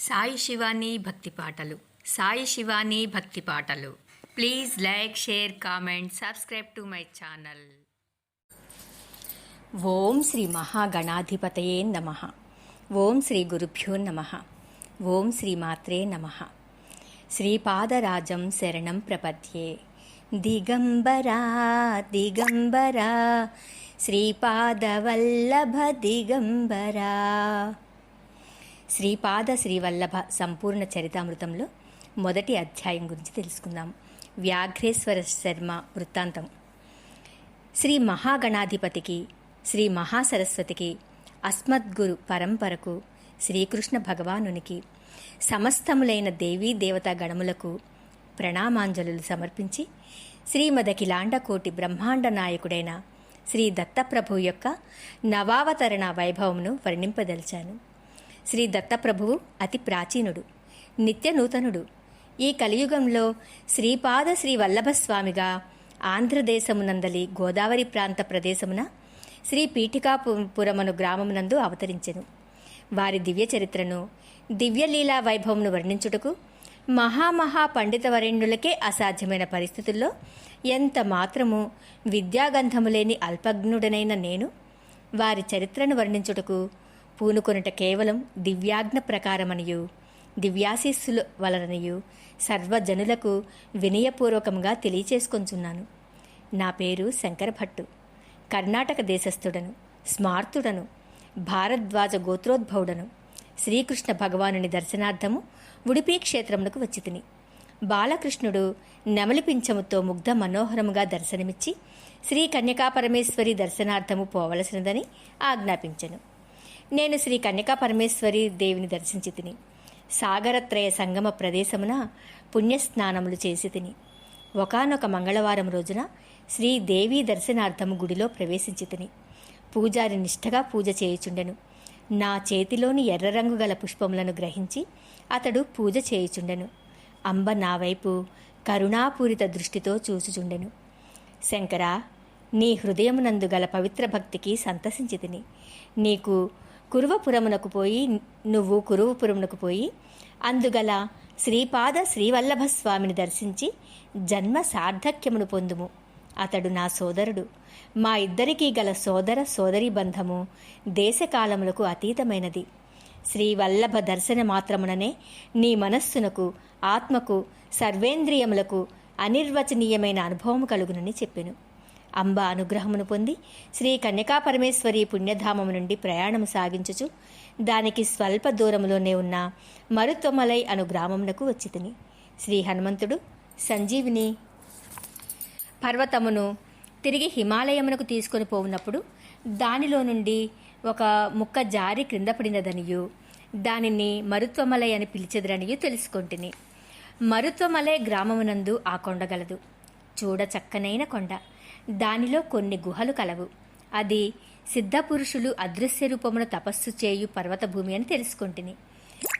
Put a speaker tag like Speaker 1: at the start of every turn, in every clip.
Speaker 1: సాయి శివాని భక్తి పాటలు. సాయి శివాని భక్తి పాటలు. Please like share comment subscribe to my channel.
Speaker 2: ఓం శ్రీ మహాగణాధిపతయే నమ. ఓం శ్రీ గురుభ్యో నమ. ఓం శ్రీ మాత్రే నమ. శ్రీపాదరాజం శరణం ప్రపద్యే. దిగంబరా దిగంబరా. శ్రీపాదవల్లభ దిగంబరా. శ్రీపాద శ్రీవల్లభ సంపూర్ణ చరితామృతంలో మొదటి అధ్యాయం గురించి తెలుసుకుందాం. వ్యాఘ్రేశ్వర శర్మ వృత్తాంతం. శ్రీ మహాగణాధిపతికి శ్రీ మహాసరస్వతికి అస్మద్గురు పరంపరకు శ్రీకృష్ణ భగవానునికి సమస్తములైన దేవీ దేవతా గణములకు ప్రణామాంజలులు సమర్పించి శ్రీమదకిలాండకోటి బ్రహ్మాండ నాయకుడైన శ్రీ దత్తప్రభు యొక్క నవావతరణ వైభవమును వర్ణింపదలిచాను. శ్రీ దత్తప్రభువు అతి ప్రాచీనుడు నిత్య నూతనుడు ఈ కలియుగంలో శ్రీపాద శ్రీ వల్లభస్వామిగా ఆంధ్రదేశమునందలి గోదావరి ప్రాంత ప్రదేశమున శ్రీ పీఠికాపురమను గ్రామమునందు అవతరించెను. వారి దివ్య చరిత్రను దివ్యలీలా వైభవమును వర్ణించుటకు మహామహా పండితవరేణ్యులకే అసాధ్యమైన పరిస్థితుల్లో ఎంత మాత్రము విద్యాగంధము లేని అల్పజ్ఞుడనైన నేను వారి చరిత్రను వర్ణించుటకు పూనుకొనుట కేవలం దివ్యాజ్ఞ ప్రకారమనియు. దివ్యాశీస్సుల వలననియు. సర్వజనులకు వినయపూర్వకంగా తెలియచేసుకొంచున్నాను. నా పేరు శంకర భట్టు కర్ణాటక దేశస్థుడను స్మార్తుడను భారద్వాజ గోత్రోద్భవుడను. శ్రీకృష్ణ భగవానుని దర్శనార్థము ఉడిపి క్షేత్రమునకు వచ్చితిని. బాలకృష్ణుడు నెమలి పింఛముతో ముగ్ధ మనోహరముగా దర్శనమిచ్చి శ్రీ కన్యకాపరమేశ్వరి దర్శనార్థము పోవలసినదని ఆజ్ఞాపించెను. నేను శ్రీ కన్యకా పరమేశ్వరి దేవిని దర్శించి తిని సాగరత్రయ సంగమ ప్రదేశమున పుణ్యస్నానములు చేసి తిని ఒకనొక మంగళవారం రోజున శ్రీ దేవీ దర్శనార్థము గుడిలో ప్రవేశించి తిని పూజారి నిష్ఠగా పూజ చేయుచుండెను. నా చేతిలోని ఎర్ర రంగు గల పుష్పములను గ్రహించి అతడు పూజ చేయుచుండెను. అంబ నా వైపు కరుణాపూరిత దృష్టితో చూచుచుండెను. శంకరా నీ హృదయమునందు గల పవిత్ర భక్తికి సంతసించి తిని నీకు కురువపురమునకు పోయి నువ్వు కురువపురమునకు పోయి అందుగల శ్రీపాద శ్రీవల్లభ స్వామిని దర్శించి జన్మ సార్థక్యమును పొందుము. అతడు నా సోదరుడు. మా ఇద్దరికీ గల సోదర సోదరీ బంధము దేశకాలములకు అతీతమైనది. శ్రీవల్లభ దర్శన మాత్రముననే నీ మనస్సునకు ఆత్మకు సర్వేంద్రియములకు అనిర్వచనీయమైన అనుభవం కలుగునని చెప్పెను. అంబ అనుగ్రహమును పొంది శ్రీ కన్యకాపరమేశ్వరి పుణ్యధామము నుండి ప్రయాణము సాగించుచు దానికి స్వల్ప దూరములోనే ఉన్న మరుతొమలై అను గ్రామమునకు వచ్చితిని. శ్రీ హనుమంతుడు సంజీవిని పర్వతమును తిరిగి హిమాలయమునకు తీసుకొని పోవున్నప్పుడు దానిలో నుండి ఒక ముక్క జారి క్రింద పడినదనియు. దానిని మరుత్వమలై అని పిలిచెదరనియు తెలుసుకొంటిని. మరుత్వమలై గ్రామమునందు ఆ కొండగలదు చూడ చక్కనైన కొండ. దానిలో కొన్ని గుహలు కలవు. అది సిద్ధపురుషులు అదృశ్య రూపమున తపస్సు చేయు పర్వతభూమి అని తెలుసుకొంటిని.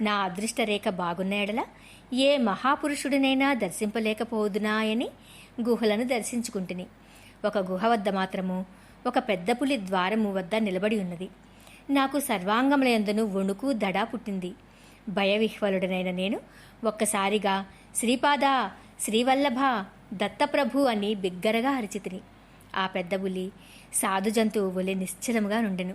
Speaker 2: నా అదృష్టరేఖ బాగున్న ఎడల ఏ మహాపురుషుడినైనా దర్శింపలేకపోదునా అని గుహలను దర్శించుకుంటుని. ఒక గుహ వద్ద మాత్రము ఒక పెద్ద పులి ద్వారము వద్ద నిలబడి ఉన్నది. నాకు సర్వాంగములందును వణుకు దడా పుట్టింది. భయవిహ్వలుడనైన నేను ఒక్కసారిగా శ్రీపాద శ్రీవల్లభ దత్తప్రభు అని బిగ్గరగా అరిచితిని. ఆ పెద్ద పులి సాధు జంతువు వలె నిశ్చలముగా నుండెను.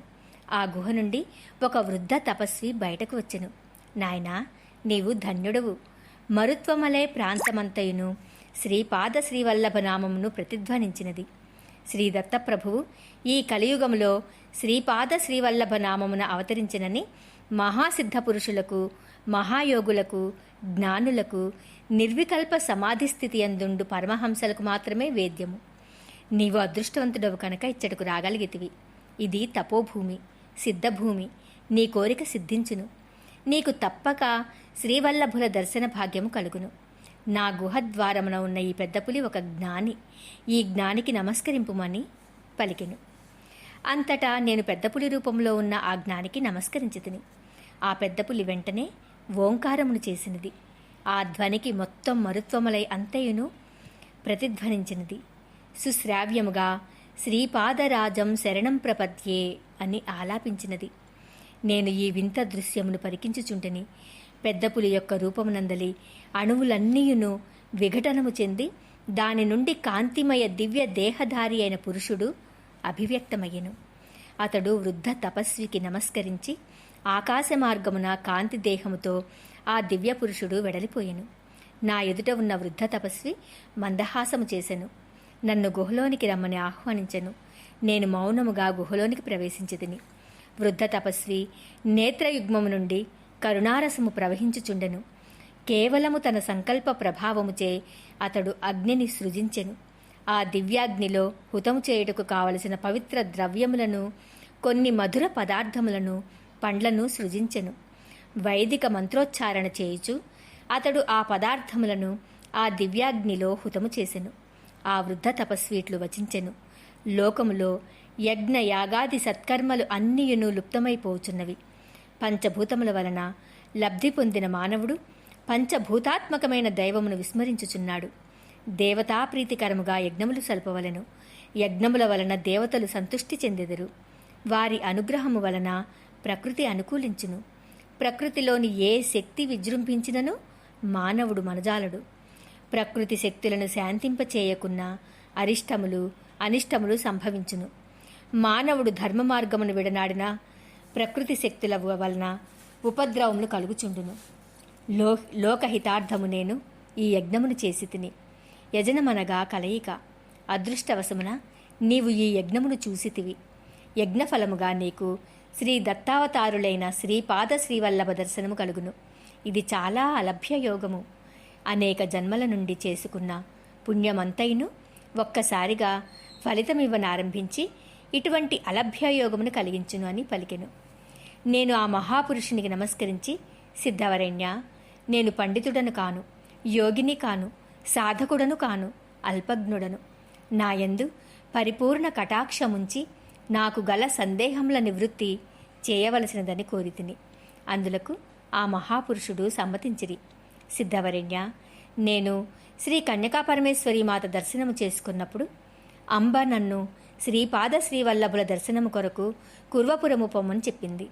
Speaker 2: ఆ గుహ నుండి ఒక వృద్ధ తపస్వి బయటకు వచ్చెను. నాయనా నీవు ధన్యుడవు. మరుత్వమలే ప్రాంతమంతయును శ్రీపాద శ్రీవల్లభ నామమును ప్రతిధ్వనించినది. శ్రీ దత్తప్రభువు ఈ కలియుగములో శ్రీపాద శ్రీవల్లభ నామమున అవతరించినని మహాసిద్ధ పురుషులకు మహాయోగులకు జ్ఞానులకు నిర్వికల్ప సమాధి స్థితి అందుండు పరమహంసలకు మాత్రమే వేద్యము. నీవు అదృష్టవంతుడవు కనుక ఇచ్చటకు రాగలిగితివి. ఇది తపోభూమి సిద్ధభూమి నీ కోరిక సిద్ధించును. నీకు తప్పక శ్రీవల్లభుల దర్శన భాగ్యము కలుగును. నా గుహద్వారమున ఉన్న ఈ పెద్దపులి ఒక జ్ఞాని. ఈ జ్ఞానికి నమస్కరింపుమని పలికెను. అంతటా నేను పెద్దపులి రూపంలో ఉన్న ఆ జ్ఞానికి నమస్కరించితిని. ఆ పెద్దపులి వెంటనే ఓంకారమును చేసినది. ఆ ధ్వనికి మొత్తం మరుత్వములై అంతయును ప్రతిధ్వనించినది. సుశ్రావ్యముగా శ్రీపాదరాజం శరణం ప్రపద్యే అని ఆలాపించినది. నేను ఈ వింత దృశ్యమును పరికించుచుంటని. పెద్ద పులి యొక్క రూపమునందలి అణువులన్నీయును విఘటనము చెంది దాని నుండి కాంతిమయ దివ్య దేహధారి అయిన పురుషుడు అభివ్యక్తమయ్యెను. అతడు వృద్ధ తపస్వికి నమస్కరించి ఆకాశ మార్గమున కాంతి దేహముతో ఆ దివ్య పురుషుడు వెడలిపోయెను. నా ఎదుట ఉన్న వృద్ధ తపస్వి మందహాసము చేశాను నన్ను గుహలోనికి రమ్మని ఆహ్వానించెను. నేను మౌనముగా గుహలోనికి ప్రవేశించదిని. వృద్ధ తపస్వి నేత్రయుగ్మము నుండి కరుణారసము ప్రవహించుచుండెను. కేవలము తన సంకల్ప ప్రభావముచే అతడు అగ్నిని సృజించెను. ఆ దివ్యాగ్నిలో హుతము చేయుటకు కావలసిన పవిత్ర ద్రవ్యములను కొన్ని మధుర పదార్థములను పండ్లను సృజించెను. వైదిక మంత్రోచ్చారణ చేయుచు అతడు ఆ పదార్థములను ఆ దివ్యాగ్నిలో హుతము చేసెను. ఆ వృద్ధ తపస్వీట్లు వచించెను. లోకములో యజ్ఞ యాగాది సత్కర్మలు అన్నియును లుప్తమైపోచున్నవి. పంచభూతముల వలన లబ్ధి పొందిన మానవుడు పంచభూతాత్మకమైన దైవమును విస్మరించుచున్నాడు. దేవతాప్రీతికరముగా యజ్ఞములు సల్పవలెను. యజ్ఞముల వలన దేవతలు సంతుష్టి చెందెదరు. వారి అనుగ్రహము వలన ప్రకృతి అనుకూలించును. ప్రకృతిలోని ఏ శక్తి విజృంభించినను మానవుడు మనజాలడు. ప్రకృతి శక్తులను శాంతింపచేయకున్న అరిష్టములు అనిష్టములు సంభవించును. మానవుడు ధర్మ మార్గమును విడనాడిన ప్రకృతి శక్తుల వలన ఉపద్రవములు కలుగుచుండును. లో లోకహితార్థము నేను ఈ యజ్ఞమును చేసి తిని యజనమనగా కలయిక. అదృష్టవశమున నీవు ఈ యజ్ఞమును చూసితివి యజ్ఞఫలముగా నీకు శ్రీ దత్తావతారులైన శ్రీపాద శ్రీవల్లభ దర్శనము కలుగును. ఇది చాలా అలభ్య యోగము అనేక జన్మల నుండి చేసుకున్న పుణ్యమంతైను ఒక్కసారిగా ఫలితమివ్వనారంభించి ఇటువంటి అలభ్యయోగమును కలిగించును అని పలికెను. నేను ఆ మహాపురుషునికి నమస్కరించి సిద్ధవరణ్య నేను పండితుడను కాను యోగిని కాను సాధకుడను కాను అల్పజ్ఞుడను. నాయందు పరిపూర్ణ కటాక్షముంచి నాకు గల సందేహముల నివృత్తి చేయవలసినదని కోరితిని అందులకు ఆ మహాపురుషుడు సమ్మతించిరి. సిద్ధవరణ్య నేను శ్రీ కన్యకాపరమేశ్వరి మాత దర్శనము చేసుకున్నప్పుడు అంబ నన్ను శ్రీపాద శ్రీవల్లభుల దర్శనము కొరకు కుర్వపురము పొమ్మని చెప్పింది.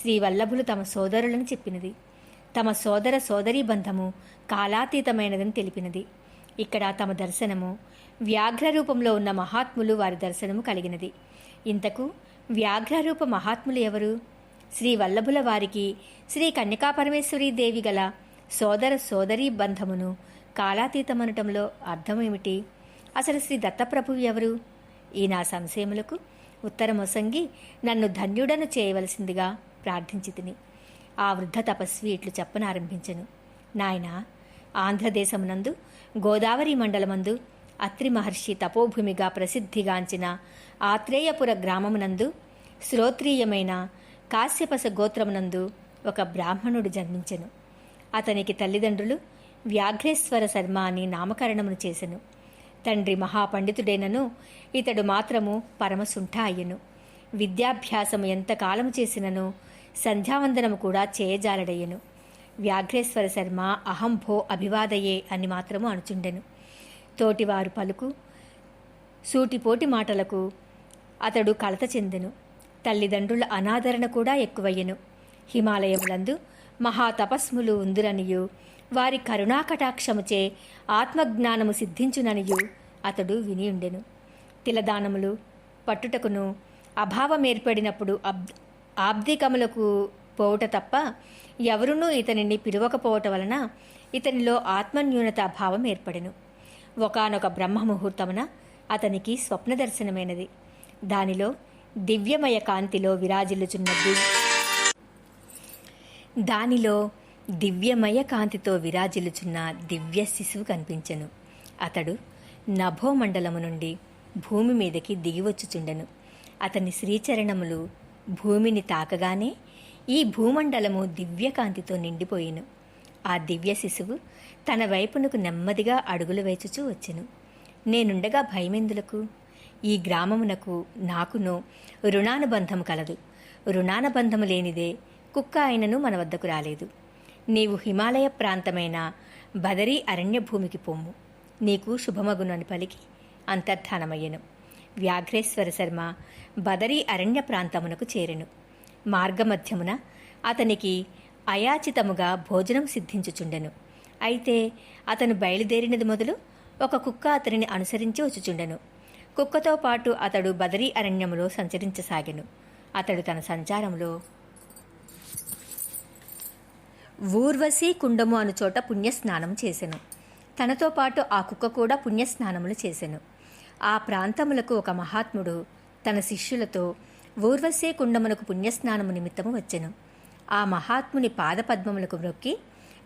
Speaker 2: శ్రీవల్లభులు తమ సోదరులను చెప్పినది. తమ సోదర సోదరీ బంధము కాలాతీతమైనదని తెలిపినది. ఇక్కడ తమ దర్శనము వ్యాఘ్ర రూపంలో ఉన్న మహాత్ములు వారి దర్శనము కలిగినది. ఇంతకు వ్యాఘ్రరూప మహాత్ములు ఎవరు? శ్రీ వల్లభుల వారికి శ్రీ కన్యకాపరమేశ్వరీ దేవి గల సోదర సోదరీ బంధమును కాలాతీతమనటంలో అర్థమేమిటి? అసలు శ్రీ దత్తప్రభు ఎవరు? ఈ నా సంశయములకు ఉత్తరమొసంగి నన్ను ధన్యుడను చేయవలసిందిగా ప్రార్థించి తిని ఆ వృద్ధ తపస్వి ఇట్లు చెప్పనారంభించెను. నాయనా ఆంధ్రదేశమునందు గోదావరి మండలమందు అత్రి మహర్షి తపోభూమిగా ప్రసిద్ధిగాంచిన ఆత్రేయపుర గ్రామమునందు శ్రోత్రీయమైన కాశ్యపస గోత్రమునందు ఒక బ్రాహ్మణుడు జన్మించెను. అతనికి తల్లిదండ్రులు వ్యాఘ్రేశ్వర శర్మ అని నామకరణమును చేసెను. తండ్రి మహాపండితుడైనను ఇతడు మాత్రము పరమసుంఠ అయ్యెను విద్యాభ్యాసము ఎంతకాలము చేసినను సంధ్యావందనము కూడా చేయజాలడయ్యెను. వ్యాఘ్రేశ్వర శర్మ అహంభో అభివాదయే అని మాత్రము అనుచుండెను. తోటివారు పలుకు సూటిపోటి మాటలకు అతడు కలత చెందెను. తల్లిదండ్రుల అనాదరణ కూడా ఎక్కువయ్యెను. హిమాలయములందు మహాతపస్ములు ఉందిరనియు. వారి కరుణాకటాక్షముచే ఆత్మజ్ఞానము సిద్ధించుననియు. అతడు వినియుండెను. తిలదానములు పట్టుటకును అభావం ఏర్పడినప్పుడు అబ్ ఆబ్దికములకు పోవుట తప్ప ఎవరునూ ఇతనిని పిలువకపోవట వలన ఇతనిలో ఆత్మన్యూనత భావం ఏర్పడెను ఒకనొక బ్రహ్మ ముహూర్తమున అతనికి స్వప్న దర్శనమైనది దానిలో దివ్యమయ కాంతిలో విరాజిల్లుచున్న దానిలో దివ్యమయ కాంతితో విరాజిల్లుచున్న దివ్య శిశువు కనిపించెను. అతడు నభోమండలము నుండి భూమి మీదకి దిగివచ్చుచుండెను. అతని శ్రీచరణములు భూమిని తాకగానే ఈ భూమండలము దివ్యకాంతితో నిండిపోయెను. ఆ దివ్య శిశువు తన వైపునకు నెమ్మదిగా అడుగులు వేచుచూ వచ్చెను. నేనుండగా భయమెందులకు? ఈ గ్రామమునకు నాకునో రుణానుబంధం కలదు. రుణానుబంధము లేనిదే కుక్క ఆయనను మన వద్దకు రాలేదు. నీవు హిమాలయ ప్రాంతమైన బదరీ అరణ్య భూమికి పొమ్ము. నీకు శుభమగునని పలికి అంతర్ధానమయ్యెను. వ్యాఘ్రేశ్వర శర్మ బదరీ అరణ్య ప్రాంతమునకు చేరెను. మార్గమధ్యమున అతనికి అయాచితముగా భోజనం సిద్ధించుచుండెను. అయితే అతను బయలుదేరినది మొదలు ఒక కుక్క అతనిని అనుసరించి వచ్చుచుండెను. కుక్కతో పాటు అతడు బదరీ అరణ్యములో సంచరించసాగెను. అతడు తన సంచారంలో ఊర్వశీ కుండము అను చోట పుణ్యస్నానం చేసెను. తనతో పాటు ఆ కుక్క కూడా పుణ్యస్నానములు చేసెను. ఆ ప్రాంతములకు ఒక మహాత్ముడు తన శిష్యులతో ఊర్వశీ కుండమునకు పుణ్యస్నానము నిమిత్తము వచ్చెను. ఆ మహాత్ముని పాదపద్మములకు మ్రొక్కి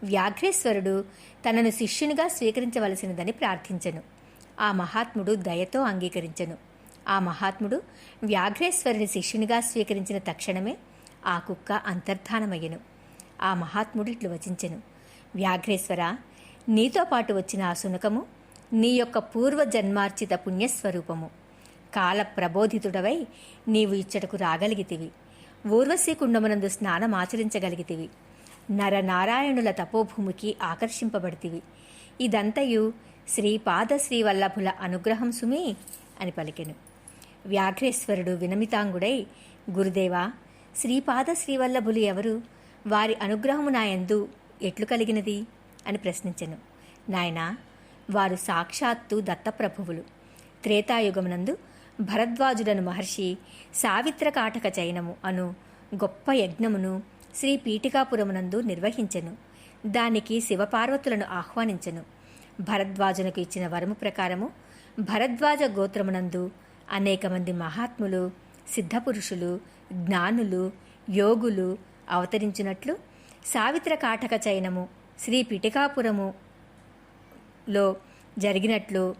Speaker 2: వ్యాఘ్రేశ్వరుడు తనను శిష్యునిగా స్వీకరించవలసినదని ప్రార్థించెను. ఆ మహాత్ముడు దయతో అంగీకరించెను. ఆ మహాత్ముడు వ్యాఘ్రేశ్వరుని శిష్యునిగా స్వీకరించిన తక్షణమే ఆ కుక్క అంతర్ధానమయ్యెను. ఆ మహాత్ముడిట్లు వచించెను. వ్యాఘ్రేశ్వర నీతో పాటు వచ్చిన ఆ శునకము నీ యొక్క పూర్వజన్మార్చిత పుణ్యస్వరూపము. కాల ప్రబోధితుడవై నీవు ఇచ్చటకు రాగలిగితివి. ఊర్వశీ కుండమునందు స్నానమాచరించగలిగితివి నరనారాయణుల తపోభూమికి ఆకర్షింపబడితివి. ఇదంతయు శ్రీపాద శ్రీవల్లభుల అనుగ్రహం సుమి అని పలికెను. వ్యాఘ్రేశ్వరుడు వినమితాంగుడై గురుదేవా శ్రీపాద శ్రీవల్లభులు ఎవరు? వారి అనుగ్రహము నాయందు ఎట్లు కలిగినది? అని ప్రశ్నించెను. నాయనా వారు సాక్షాత్తు దత్తప్రభువులు. త్రేతాయుగమునందు భరద్వాజుడను మహర్షి సావిత్రకాటక చైనము అను గొప్ప యజ్ఞమును శ్రీ పీఠికాపురమునందు నిర్వహించెను. దానికి శివపార్వతులను ఆహ్వానించెను. భరద్వాజునకు ఇచ్చిన వరము ప్రకారము భరద్వాజ గోత్రమునందు అనేక మంది మహాత్ములు సిద్ధపురుషులు జ్ఞానులు యోగులు అవతరించినట్లు సావిత్ర కాటక చైనము శ్రీ పిటికాపురములో జరిగినట్లు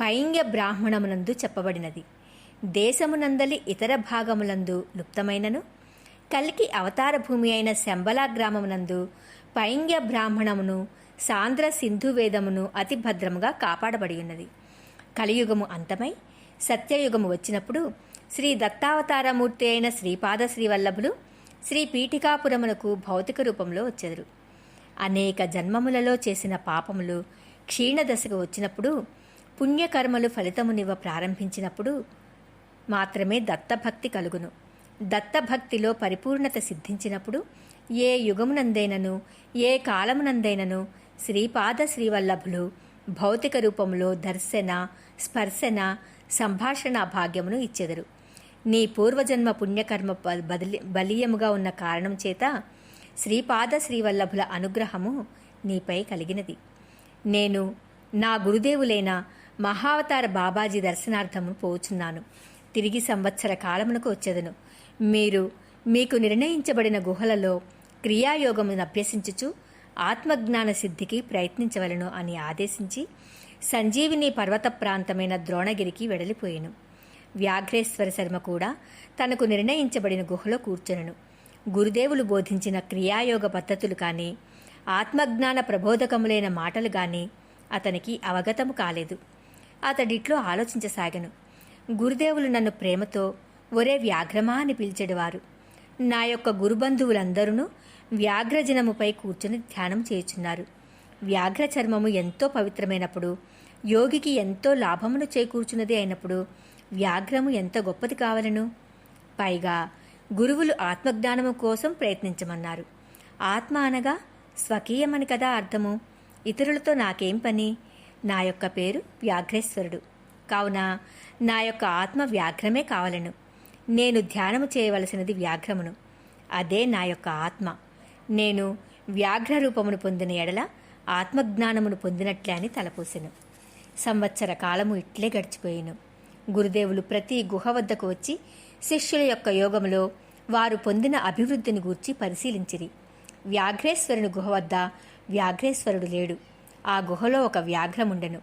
Speaker 2: పైంగ్య బ్రాహ్మణమునందు చెప్పబడినది. దేశమునందలి ఇతర భాగములందు లుప్తమైనను కలికి అవతార భూమి అయిన శంబలా గ్రామమునందు పైంగ్య బ్రాహ్మణమును సాంద్ర సింధు వేదమును అతి భద్రముగా కాపాడబడి ఉన్నది కలియుగము అంతమై సత్యయుగము వచ్చినప్పుడు శ్రీ దత్తావతారమూర్తి అయిన శ్రీపాద శ్రీవల్లభులు శ్రీ పీఠికాపురమునకు భౌతిక రూపంలో వచ్చెదరు. అనేక జన్మములలో చేసిన పాపములు క్షీణదశకు వచ్చినప్పుడు పుణ్యకర్మలు ఫలితమునివ్వ ప్రారంభించినప్పుడు మాత్రమే దత్తభక్తి కలుగును. దత్తభక్తిలో పరిపూర్ణత సిద్ధించినప్పుడు ఏ యుగమునందైనను ఏ కాలమునందైనను శ్రీపాద శ్రీవల్లభులు భౌతిక రూపంలో దర్శన స్పర్శన సంభాషణ భాగ్యమును ఇచ్చెదరు. నీ పూర్వజన్మ పుణ్యకర్మ బ- బదిలి బలీయముగా ఉన్న కారణం చేత శ్రీపాద శ్రీవల్లభుల అనుగ్రహము నీపై కలిగినది. నేను నా గురుదేవులైన మహావతార బాబాజీ దర్శనార్థము పోచున్నాను. తిరిగి సంవత్సర కాలమునకు వచ్చేదను. మీరు మీకు నిర్ణయించబడిన గుహలలో క్రియాయోగమును అభ్యసించుచు ఆత్మజ్ఞాన సిద్ధికి ప్రయత్నించవలను అని ఆదేశించి సంజీవిని పర్వత ప్రాంతమైన ద్రోణగిరికి వెడలిపోయాను. వ్యాఘ్రేశ్వర శర్మ కూడా తనకు నిర్ణయించబడిన గుహలో కూర్చొనను. గురుదేవులు బోధించిన క్రియాయోగ పద్ధతులు కానీ ఆత్మజ్ఞాన ప్రబోధకములైన మాటలు కానీ అతనికి అవగతము కాలేదు. అతడిట్లో ఆలోచించసాగను. గురుదేవులు నన్ను ప్రేమతో ఒరే వ్యాఘ్రమా అని పిలిచెడువారు. నా యొక్క గురుబంధువులందరూ వ్యాఘ్రజనముపై కూర్చుని ధ్యానం చేయుచున్నారు. వ్యాఘ్ర చర్మము ఎంతో పవిత్రమైనప్పుడు యోగికి ఎంతో లాభమును చేకూర్చున్నది అయినప్పుడు వ్యాఘ్రము ఎంత గొప్పది కావలను? పైగా గురువులు ఆత్మజ్ఞానము కోసం ప్రయత్నించమన్నారు. ఆత్మ అనగా స్వకీయమని కదా అర్థము. ఇతరులతో నాకేం పని? నా యొక్క పేరు వ్యాఘ్రేశ్వరుడు. కావున నా యొక్క ఆత్మ వ్యాఘ్రమే కావలను. నేను ధ్యానము చేయవలసినది వ్యాఘ్రమును. అదే నా యొక్క ఆత్మ. నేను వ్యాఘ్ర రూపమును పొందిన ఎడల ఆత్మజ్ఞానమును పొందినట్లే అని తలపోసెను. సంవత్సర కాలము ఇట్లే గడిచిపోయాను. గురుదేవులు ప్రతి గుహ వద్దకు వచ్చి శిష్యుల యొక్క యోగములో వారు పొందిన అభివృద్ధిని గూర్చి పరిశీలించిరి. వ్యాఘ్రేశ్వరుని గుహ వద్ద వ్యాఘ్రేశ్వరుడు లేడు. ఆ గుహలో ఒక వ్యాఘ్రముండెను.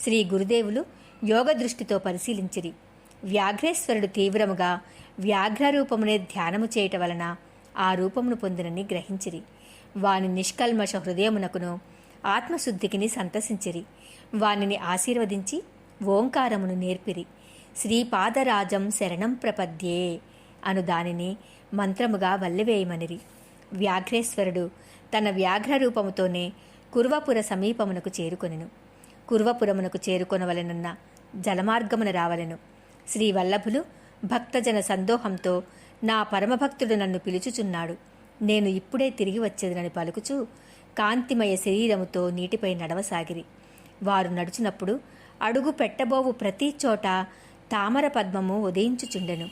Speaker 2: శ్రీ గురుదేవులు యోగ దృష్టితో పరిశీలించిరి. వ్యాఘ్రేశ్వరుడు తీవ్రముగా వ్యాఘ్ర రూపమునే ధ్యానము చేయట వలన ఆ రూపమును పొందినని గ్రహించిరి. వాని నిష్కల్మష హృదయమునకును ఆత్మశుద్ధికిని సంతసించిరి. వానిని ఆశీర్వదించి ఓంకారమును నేర్పిరి. శ్రీపాదరాజం శరణం ప్రపద్యే అను దానిని మంత్రముగా వల్లెవేయమనిరి. వ్యాఘ్రేశ్వరుడు తన వ్యాఘ్ర రూపముతోనే కుర్వపుర సమీపమునకు చేరుకొనెను. కుర్వపురమునకు చేరుకొనవలెనున్న జలమార్గమున రావలెను. శ్రీ వల్లభులు భక్తజన సందోహంతో నా పరమభక్తుడు నన్ను పిలుచుచున్నాడు. నేను ఇప్పుడే తిరిగి వచ్చేదనని పలుకుచూ కాంతిమయ శరీరముతో నీటిపై నడవసాగిరి. వారు నడుచునప్పుడు అడుగు పెట్టబోవు ప్రతి చోట తామర పద్మము ఉదయించుచుండెను.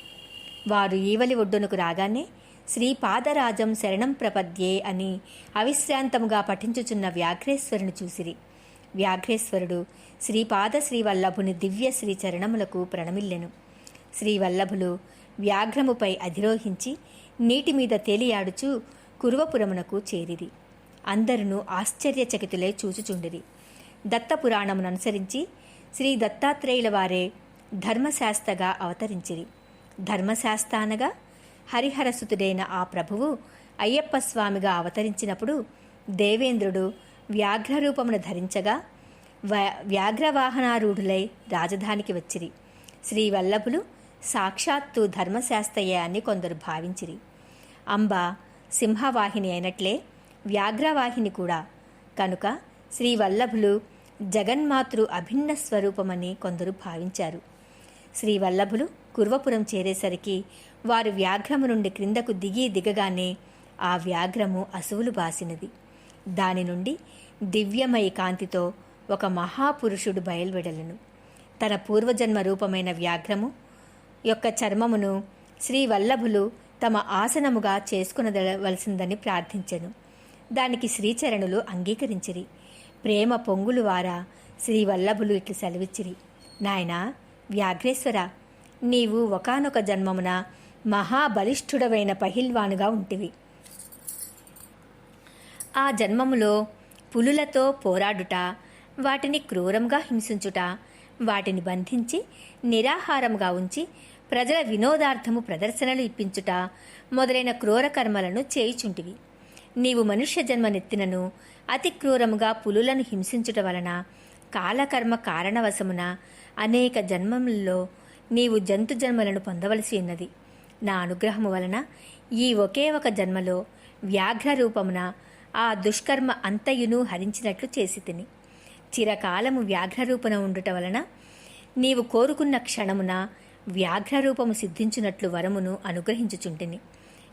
Speaker 2: వారు ఈవలి ఒడ్డునకు రాగానే శ్రీపాదరాజం శరణం ప్రపద్యే అని అవిశ్రాంతముగా పఠించుచున్న వ్యాఘ్రేశ్వరుని చూసిరి. వ్యాఘ్రేశ్వరుడు శ్రీపాద శ్రీవల్లభుని దివ్య శ్రీ చరణములకు ప్రణమిల్లెను. శ్రీవల్లభులు వ్యాఘ్రముపై అధిరోహించి నీటి మీద తేలియాడుచు కురువపురమునకు చేరిరి. అందరును ఆశ్చర్యచకితులై చూచుచుండిరి. దత్తపురాణమును అనుసరించి శ్రీ దత్తాత్రేయుల వారే ధర్మశాస్త్రగా అవతరించిరి. ధర్మశాస్త్ర అనగా హరిహరసుతుడైన ఆ ప్రభువు అయ్యప్ప స్వామిగా అవతరించినప్పుడు దేవేంద్రుడు వ్యాఘ్రరూపమును ధరించగా వ్యాఘ్రవాహనారూఢులై రాజధానికి వచ్చిరి. శ్రీవల్లభులు సాక్షాత్తు ధర్మశాస్త్రయ్య అని కొందరు భావించిరి. అంబ సింహవాహిని అయినట్లే వ్యాఘ్రవాహిని కూడా. కనుక శ్రీవల్లభులు జగన్మాతృ అభిన్న స్వరూపమని కొందరు భావించారు. శ్రీవల్లభులు కుర్వపురం చేరేసరికి వారు వ్యాఘ్రము నుండి క్రిందకు దిగి దిగగానే ఆ వ్యాఘ్రము అసువులు బాసినది. దాని నుండి దివ్యమయ కాంతితో ఒక మహాపురుషుడు బయలువెడలను. తన పూర్వజన్మ రూపమైన వ్యాఘ్రము యొక్క చర్మమును శ్రీవల్లభులు తమ ఆసనముగా చేసుకునదవలసిందని ప్రార్థించెను. దానికి శ్రీచరణులు అంగీకరించిరి. ప్రేమ పొంగులు వారా శ్రీవల్లభులు ఇట్లు సెలవిచ్చిరి. నాయనా వ్యాఘ్రేశ్వర నీవు ఒకానొక జన్మమున మహాబలిష్ఠుడవైన పహిల్వానుగా ఉంటివి. ఆ జన్మములో పులులతో పోరాడుట వాటిని క్రూరంగా హింసించుట వాటిని బంధించి నిరాహారముగా ఉంచి ప్రజల వినోదార్థము ప్రదర్శనలు ఇప్పించుట మొదలైన క్రూర కర్మలను చేయుచుంటివి. నీవు మనుష్య జన్మనెత్తినను అతి క్రూరముగా పులులను హింసించుట వలన కాలకర్మ కారణవశమున అనేక జన్మములలో నీవు జంతు జన్మలను పొందవలసి ఉన్నది. నా అనుగ్రహము వలన ఈ ఒకే ఒక జన్మలో వ్యాఘ్ర రూపమున ఆ దుష్కర్మ అంతయును హరించినట్లు చేసి తిని. చిరకాలము వ్యాఘ్రరూపన ఉండుట వలన నీవు కోరుకున్న క్షణమున వ్యాఘ్రరూపము సిద్ధించినట్లు వరమును అనుగ్రహించుచుంటిని.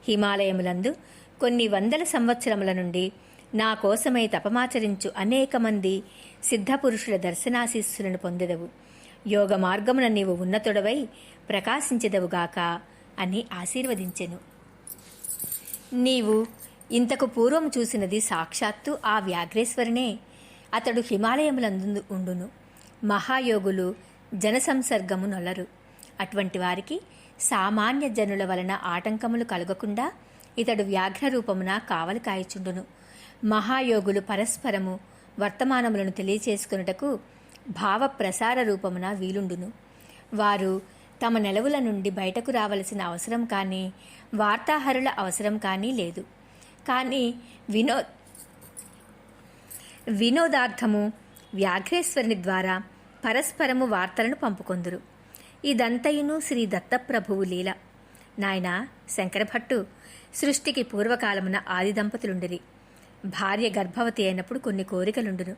Speaker 2: హిమాలయములందు కొన్ని వందల సంవత్సరముల నుండి నా కోసమై తపమాచరించు అనేక మంది సిద్ధపురుషుల దర్శనాశీస్సులను పొందెదవు. యోగ మార్గమున నీవు ఉన్నతుడవై ప్రకాశించదవుగాక అని ఆశీర్వదించెను. నీవు ఇంతకు పూర్వం చూసినది సాక్షాత్తు ఆ వ్యాఘ్రేశ్వరునే. అతడు హిమాలయములందు ఉండును. మహాయోగులు జనసంసర్గము నొలరు. అటువంటి వారికి సామాన్య జనుల వలన ఆటంకములు కలగకుండా ఇతడు వ్యాఘ్ర రూపమున కావలి కాయచుండును. మహాయోగులు పరస్పరము వర్తమానములను తెలియచేసుకున్నటకు భావ ప్రసార రూపమున వీలుండును. వారు తమ నెలవుల నుండి బయటకు రావలసిన అవసరం కానీ వార్తాహరుల అవసరం కానీ లేదు. కానీ వినో వినోదార్థము వ్యాఘ్రేశ్వరుని ద్వారా పరస్పరము వార్తలను పంపుకొందురు. ఇదంతయును శ్రీ దత్తప్రభువు లీల. నాయనా శంకరభట్టు సృష్టికి పూర్వకాలమున ఆది దంపతులుండిరి. భార్య గర్భవతి అయినప్పుడు కొన్ని కోరికలుండును.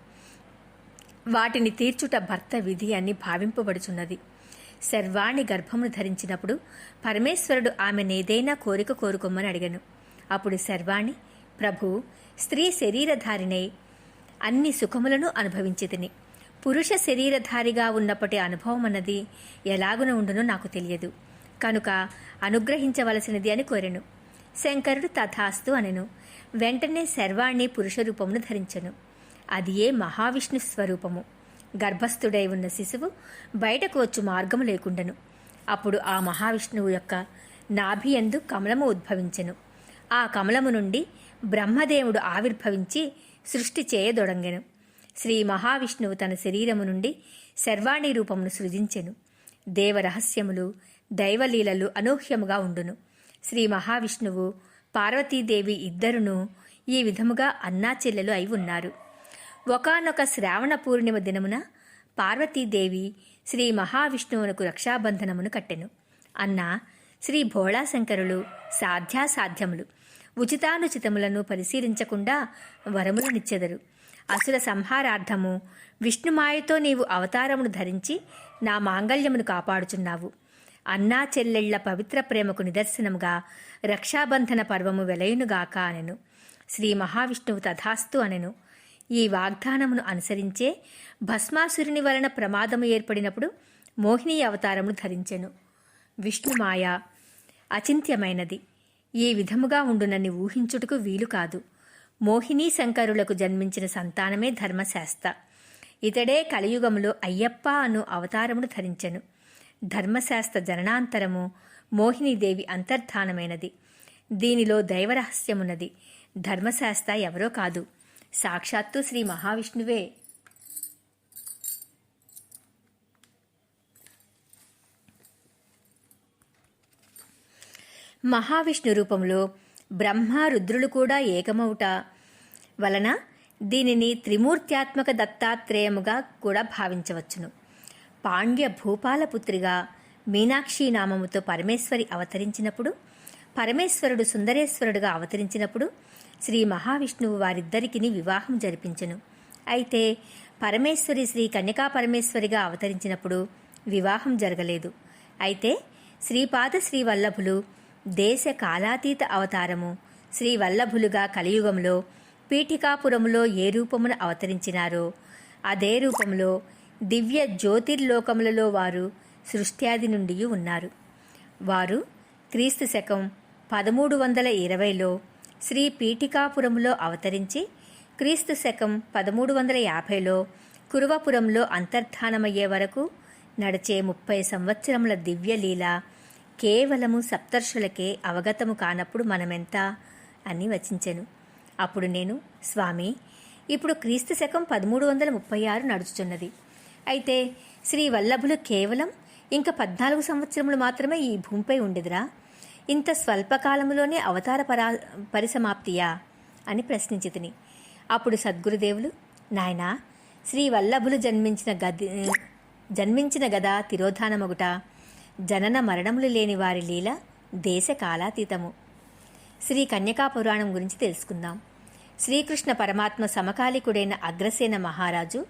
Speaker 2: వాటిని తీర్చుట భర్త విధి అని భావింపబడుచున్నది. శర్వాణి గర్భమును ధరించినప్పుడు పరమేశ్వరుడు ఆమెనేదైనా కోరిక కోరుకోమని అడిగను. అప్పుడు శర్వాణి ప్రభు స్త్రీ శరీరధారినై అన్ని సుఖములను అనుభవించితిని. పురుష శరీరధారిగా ఉన్నప్పటి అనుభవం అన్నది ఎలాగున ఉండునో నాకు తెలియదు. కనుక అనుగ్రహించవలసినది అని కోరెను. శంకరుడు తథాస్తు అనెను. వెంటనే శర్వాణి పురుష రూపమును ధరించెను. అది ఏ మహావిష్ణు స్వరూపము? గర్భస్థుడై ఉన్న శిశువు బయటకు వచ్చు మార్గము లేకుండెను. అప్పుడు ఆ మహావిష్ణువు యొక్క నాభియందు కమలము ఉద్భవించెను. ఆ కమలము నుండి బ్రహ్మదేవుడు ఆవిర్భవించి సృష్టి చేయదొడంగెను. శ్రీ మహావిష్ణువు తన శరీరము నుండి శర్వాణి రూపమును సృజించెను. దేవరహస్యములు దైవలీలలు అనూహ్యముగా ఉండును. శ్రీ మహావిష్ణువు పార్వతీదేవి ఇద్దరును ఈ విధముగా అన్నా చెల్లెలు అయి ఉన్నారు. ఒకనొక శ్రావణ పూర్ణిమ దినమున పార్వతీదేవి శ్రీ మహావిష్ణువునకు రక్షాబంధనమును కట్టెను. అన్న శ్రీ భోళాశంకరులు సాధ్యాసాధ్యములు ఉచితానుచితములను పరిశీలించకుండా వరములనిచ్చెదరు అసుర సంహారార్థము విష్ణుమాయతో నీవు అవతారమును ధరించి నా మాంగళ్యమును కాపాడుచున్నావు. అన్నా చెల్లెళ్ళ పవిత్ర ప్రేమకు నిదర్శనముగా రక్షాబంధన పర్వము వెలయునుగాక అనెను. శ్రీ మహావిష్ణువు తథాస్తు అనెను. ఈ వాగ్దానమును అనుసరించే భస్మాసురుని వలన ప్రమాదము ఏర్పడినప్పుడు మోహిని అవతారమును ధరించెను. విష్ణుమాయ అచింత్యమైనది. ఈ విధముగా ఉండునని ఊహించుటకు వీలు కాదు. మోహినీ శంకరులకు జన్మించిన సంతానమే ధర్మశాస్త్ర ఇతడే కలియుగములో అయ్యప్ప అను అవతారమును ధరించెను. ధర్మశాస్త్ర జననాంతరము మోహినీదేవి అంతర్ధానమైనది. దీనిలో దైవరహస్యమున్నది. ధర్మశాస్త్ర ఎవరో కాదు. సాక్షాత్తు శ్రీ మహావిష్ణువే. మహావిష్ణు రూపంలో బ్రహ్మ రుద్రులు కూడా ఏకమవుట వలన దీనిని త్రిమూర్త్యాత్మక దత్తాత్రేయముగా కూడా భావించవచ్చును. పాండ్య భూపాలపుత్రిగా మీనాక్షి నామముతో పరమేశ్వరి అవతరించినప్పుడు పరమేశ్వరుడు సుందరేశ్వరుడుగా అవతరించినప్పుడు శ్రీ మహావిష్ణువు వారిద్దరికిని వివాహం జరిపించెను. అయితే పరమేశ్వరి శ్రీ కన్యకా పరమేశ్వరిగా అవతరించినప్పుడు వివాహం జరగలేదు. అయితే శ్రీపాద శ్రీవల్లభులు దేశ కాలాతీత అవతారము శ్రీ వల్లభులుగా కలియుగంలో పీఠికాపురములో ఏ రూపమున అవతరించినారో అదే రూపంలో దివ్య జ్యోతిర్లోకములలో వారు సృష్ట్యాది నుండి ఉన్నారు. వారు క్రీస్తు శకం పదమూడు వందల ఇరవైలో శ్రీ పీఠికాపురములో అవతరించి క్రీస్తు శకం పదమూడు వందల యాభైలో కురువపురంలో అంతర్ధానమయ్యే వరకు నడిచే ముప్పై సంవత్సరముల దివ్యలీల కేవలము సప్తర్షులకే అవగతము కానప్పుడు మనమెంత అని వచించెను. అప్పుడు నేను స్వామి ఇప్పుడు క్రీస్తు శకం పదమూడు వందల ముప్పై ఆరు నడుచుచున్నది. అయితే శ్రీ వల్లభులు కేవలం ఇంకా పద్నాలుగు సంవత్సరములు మాత్రమే ఈ భూమిపై ఉండేదిరా? ఇంత స్వల్పకాలంలోనే అవతార పరా పరిసమాప్తియా? అని ప్రశ్నించి తిని అప్పుడు సద్గురుదేవులు నాయనా శ్రీ వల్లభులు జన్మించిన గది జన్మించిన గదా తిరోధానమగుట జనన మరణములు లేని వారి లీల దేశ కాలాతీతము శ్రీ కన్యకా పురాణం గురించి తెలుసుకుందాం. శ్రీకృష్ణ పరమాత్మ సమకాలికుడైన అగ్రసేన మహారాజు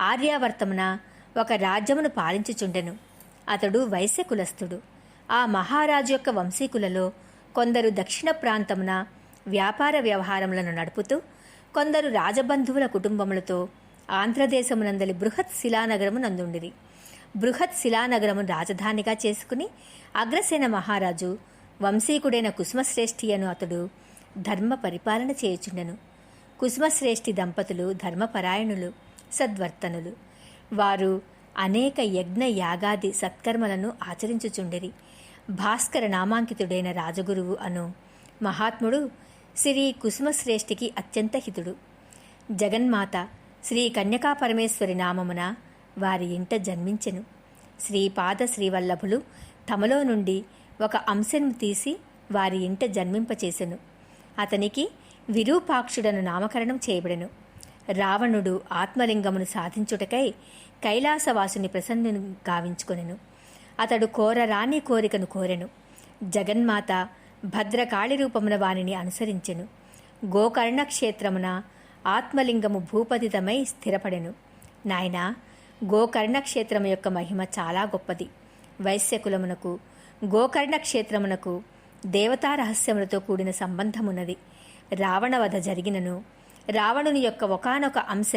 Speaker 2: ఆర్యావర్తమున ఒక రాజ్యమును పాలించుచుండెను. అతడు వైశ్య కులస్థుడు ఆ మహారాజు యొక్క వంశీకులలో కొందరు దక్షిణ ప్రాంతమున వ్యాపార వ్యవహారములను నడుపుతూ కొందరు రాజబంధువుల కుటుంబములతో ఆంధ్రదేశమునందలి బృహత్ శిలానగరము నందుండిరి. బృహత్ శిలానగరము రాజధానిగా చేసుకుని అగ్రసేన మహారాజు వంశీకుడైన కుసుమశ్రేష్ఠి అను అతడు ధర్మ పరిపాలన చేయుచుండెను. కుసుమశ్రేష్ఠి దంపతులు ధర్మపరాయణులు సద్వర్తనులు. వారు అనేక యజ్ఞ యాగాది సత్కర్మలను ఆచరించుచుండిరి. భాస్కర నామాంకితుడైన రాజగురువు అను మహాత్ముడు శ్రీ కుసుమశ్రేష్ఠికి అత్యంత హితుడు. జగన్మాత శ్రీ కన్యకా పరమేశ్వరి నామమున వారి ఇంట జన్మించెను. శ్రీపాద శ్రీవల్లభులు తమలో నుండి ఒక అంశను తీసి వారి ఇంట జన్మింపచేసెను. అతనికి విరూపాక్షుడను నామకరణం చేయబడెను. రావణుడు ఆత్మలింగమును సాధించుటకై కైలాసవాసుని ప్రసన్నును గావించుకొనెను. అతడు కోరరాని కోరికను కోరెను. జగన్మాత భద్రకాళి రూపమున వానిని అనుసరించెను. గోకర్ణ క్షేత్రమున ఆత్మలింగము భూపతితమై స్థిరపడెను. నాయనా గోకర్ణ క్షేత్రము యొక్క మహిమ చాలా గొప్పది. వైశ్యకులమునకు గోకర్ణ క్షేత్రమునకు దేవతా రహస్యములతో కూడిన సంబంధమున్నది. రావణవధ జరిగినను. రావణుని యొక్క ఒకనొక అంశ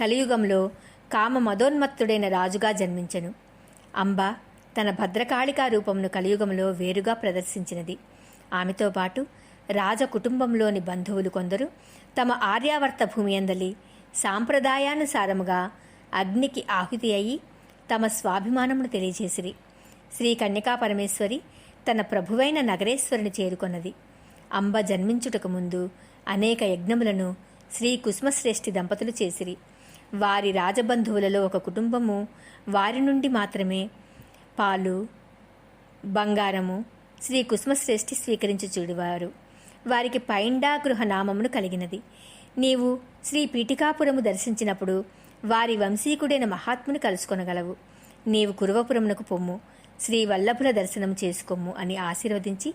Speaker 2: కలియుగంలో కామ మదోన్మత్తుడైన రాజుగా జన్మించెను. అంబ తన భద్రకాళికా రూపమును కలియుగంలో వేరుగా ప్రదర్శించినది. ఆమెతో పాటు రాజ కుటుంబంలోని బంధువులు కొందరు తమ ఆర్యావర్త భూమి అందలి సాంప్రదాయానుసారముగా అగ్నికి ఆహుతి అయి తమ స్వాభిమానమును తెలియజేసిరి. శ్రీ కన్యకా పరమేశ్వరి తన ప్రభువైన నగరేశ్వరిని చేరుకొన్నది. అంబ జన్మించుటకు ముందు అనేక యజ్ఞములను శ్రీ కుసుమశ్రేష్ఠి దంపతులు చేసిరి. వారి రాజబంధువులలో ఒక కుటుంబము వారి నుండి మాత్రమే పాలు బంగారము శ్రీ కుసుమశ్రేష్ఠి స్వీకరించి చూడువారు. వారికి పైండా గృహ నామమును కలిగినది. నీవు శ్రీ పీఠికాపురము దర్శించినప్పుడు వారి వంశీకుడైన మహాత్ముని కలుసుకొనగలవు. నీవు కురువపురమునకు పొమ్ము శ్రీ వల్లభుల దర్శనం చేసుకోము అని ఆశీర్వదించి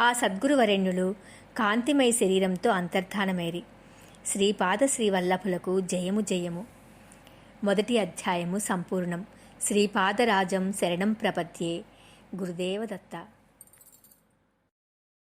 Speaker 2: ఆ సద్గురువరెణ్యులు కాంతిమయ శరీరంతో అంతర్ధానమేరి. శ్రీపాద శ్రీవల్లభులకు జయము జయము. మొదటి అధ్యాయము సంపూర్ణం. శ్రీపాదరాజం శరణం ప్రపద్యే. గురుదేవదత్త.